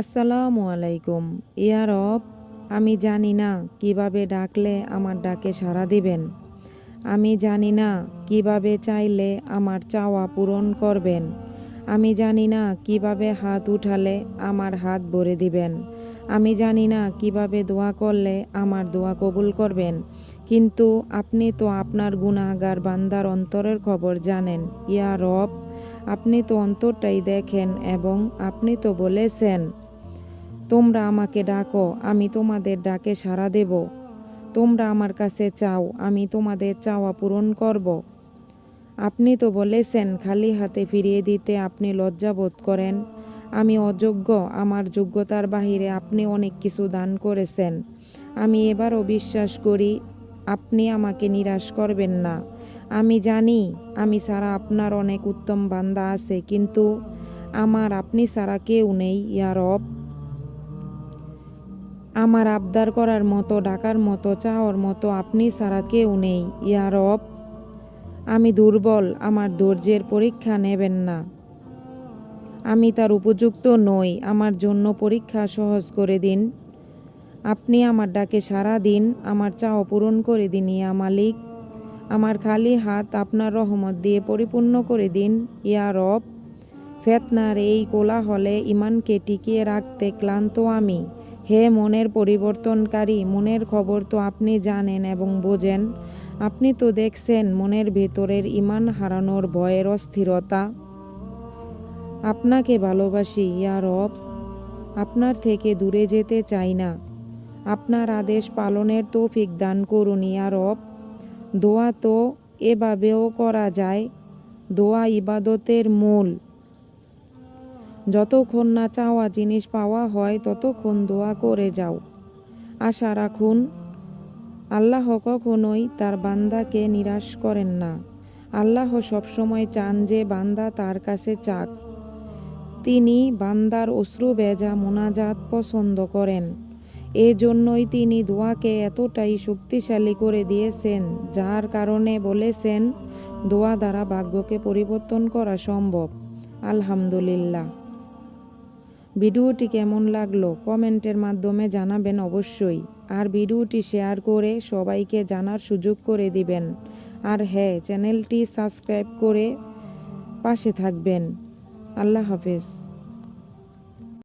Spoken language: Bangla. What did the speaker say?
আসসালামু আলাইকুম। ইয়া রব, আমি জানি না কীভাবে ডাকলে আমার ডাকে সাড়া দিবেন। আমি জানি না কীভাবে চাইলে আমার চাওয়া পূরণ করবেন। আমি জানি না কীভাবে হাত উঠালে আমার হাত ভরে দিবেন। আমি জানি না কীভাবে দোয়া করলে আমার দোয়া কবুল করবেন। কিন্তু আপনি তো আপনার গুণাগার বান্দার অন্তরের খবর জানেন। ইয়া রব, আপনি তো অন্তরটাই দেখেন এবং আপনি তো বলেছেন তোমরা আমাকে ডাকো, আমি তোমাদের ডাকে সাড়া দেব। তোমরা আমার কাছে চাও, আমি তোমাদের চাওয়া পূরণ করব। আপনি তো বলেছেন, খালি হাতে ফিরিয়ে দিতে আপনি লজ্জাবোধ করেন। আমি অযোগ্য, আমার যোগ্যতার বাহিরে আপনি অনেক কিছু দান করেছেন। আমি এবারও বিশ্বাস করি, আপনি আমাকে নিরাশ করবেন না। আমি জানি, আমি সারা আপনার অনেক উত্তম বান্দা আছে, কিন্তু আমার, আপনি সারা কেউ নেই, ইয়া রব। আমার আবদার করার মতো, ডাকার মতো, চাওয়ার মতো আপনি ছাড়া কেউ নেই। ইয়া রব, আমি দুর্বল, আমার ধৈর্যের পরীক্ষা নেবেন না। আমি তার উপযুক্ত নই, আমার জন্য পরীক্ষা সহজ করে দিন। আপনি আমার ডাকে সারা দিন, আমার চাও পূরণ করে দিন, ইয়া মালিক। আমার খালি হাত আপনার রহমত দিয়ে পরিপূর্ণ করে দিন, ইয়া রব। ফেতনার এই কোলাহলে ইমানকে টিকিয়ে রাখতে ক্লান্ত আমি। হে মনের পরিবর্তনকারী, মনের খবর তো আপনি জানেন এবং বোঝেন। আপনি তো দেখছেন মনের ভেতরের ইমান হারানোর ভয়ের অস্থিরতা। আপনাকে ভালোবাসি, ইয়া রব। আপনার থেকে দূরে যেতে চাই না। আপনার আদেশ পালনের তৌফিক দান করুন, ইয়া রব। দোয়া তো এভাবেও করা যায়। দোয়া ইবাদতের মূল। যতক্ষণ না চাওয়া জিনিস পাওয়া হয় ততক্ষণ দোয়া করে যাও। আশা রাখুন, আল্লাহ কখনোই তার বান্দাকে নিরাশ করেন না। আল্লাহ সবসময় চান যে বান্দা তার কাছে চাক। তিনি বান্দার অশ্রু বেজা মোনাজাত পছন্দ করেন। এজন্যই তিনি দোয়াকে এতটাই শক্তিশালী করে দিয়েছেন, যার কারণে বলেছেন, দোয়া দ্বারা ভাগ্যকে পরিবর্তন করা সম্ভব। আলহামদুলিল্লাহ। ভিডিওটি কেমন লাগল কমেন্টের মাধ্যমে জানাবেন অবশ্যই। আর ভিডিওটি শেয়ার করে সবাইকে জানার সুযোগ করে দিবেন। আর হ্যাঁ চ্যানেলটি সাবস্ক্রাইব করে পাশে থাকবেন। আল্লাহ হাফেজ।